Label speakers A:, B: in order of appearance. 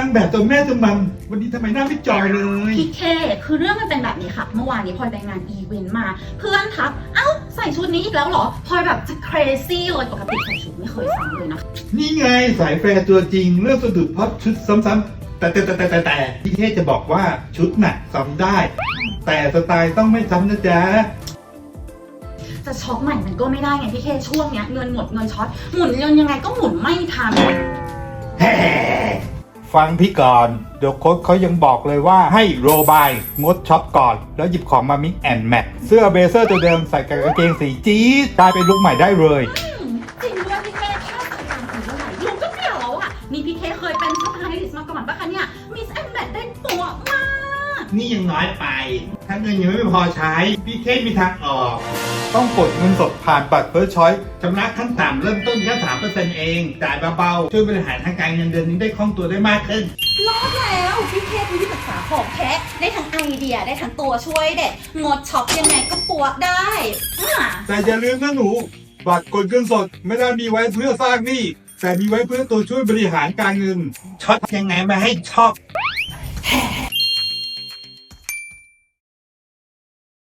A: างแบบตัวแม่ตัวมัมวันนี้ทำไมหน้าไม่จอยเลย
B: พี่เคคือเรื่องมันเป็นแบบนี้ค่ะ เมื่อวานนี้พลอยไปงานอีเวนต์มา เพื่อนทัก เอ้าใส่ชุดนี้อีกแล้วเหรอพลอยแบบจะ crazy เลยปกติใส่ชุดไม่เคยซ้ำเลยนะ
A: นี่ไงสายแฟร์ตัวจริง เรื่องสะดุดเพราะชุดซ้ำๆแต่แต่แต่แต่แต่แต่พี่เทศจะบอกว่าชุดน่ะซ้ำได้ แต่สไตล์ต้องไม่ซ้ำนะจ๊ะ
B: จะช็อปใหม่มันก็ไม่ได้ไงพี่เคช่วงเนี้ยเงินหมดเงินช็อตหมุนเงินยังไงก็หมุนไม่ทัน
A: แฮ่ ฟังพี่ก่อน เดี๋ยวโค้ชเขายังบอกเลยว่าให้โรบายงดช็อปก่อน แล้วหยิบของมามิกแอนแมทเสื้อเบเซอร์ตัวเดิมใส่กับกางเกงสีจี๊ดกลายเป็นลุคใหม่ได้เลย
B: จริงด้วยพี่เคแค่ใส่ตามสีเท่าไหร่ลุงก็เปลี่ยนแล้วอะ นี่พี่เคเคยเป็นสไตลิสต์มาก่อนปะคะเนี่ย มิสแอนแบทได้ปัวมาก
A: นี่ยังน้อยไป ถ้าเงินยังไม่พอใช้ พี่เคสมีทางออก ต้องกดเงินสดผ่านบัตรเฟิร์สชอยชำระขั้นต่ำเริ่มต้นแค่สามเปอร์เซ็นต์เอง จ่ายเบาๆ ช่วยบริหารทางการเงินเดือนนี้ได้คล่องตัวได้มากขึ้น
B: รอดแล้วพี่เทพมีที่ปรึกษาของแท้ได้ทั้งไอเดียได้ทั้งตัวช่วยเด็ดงดช็อปยังไงก็ปัวได้อะ
A: แต่อย่าลืมนะหนู บัตรกดเงินสดไม่ได้มีไว้เพื่อสร้างหนี้แต่มีไว้เพื่อตัวช่วยบริหารการเงินช็อตยังไงไม่ให้ช็อก